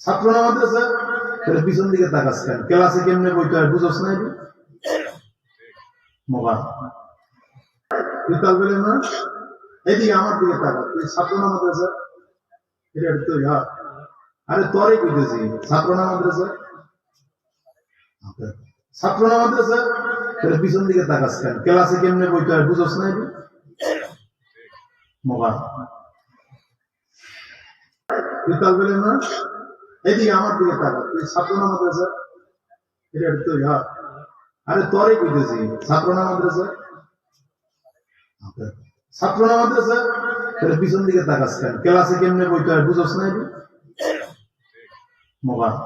ছাত্র পিছন দিকে তাকাস ক্লাসে কেমনে বইতে হয়, বুঝোস না না, এদিকে আমার দিকে তুই ছাত্র না এটা তো ইয়া আরে তোরে কইতেছি, ছাত্র না মাদ্রাসা ছাত্র না মাদ্রাসা পিছন দিকে তাকাস ক্লাসে কেমনে বইতে হয়, বুঝোস না এটি মোবাইল বিকাল বেলে না? এদিকে আমার দিকে তাকা তুই ছাত্র না মাদ্রাসা? এটা তো ইয়া আরে তোরে কইতেছি ছাত্র না মাদ্রাসা? ছাত্র না মাদ্রাসা? তোর পিছন দিকে তাকাস কেন? ক্লাসে কেমনে বইতে হয়? বুঝোস না মোবাইল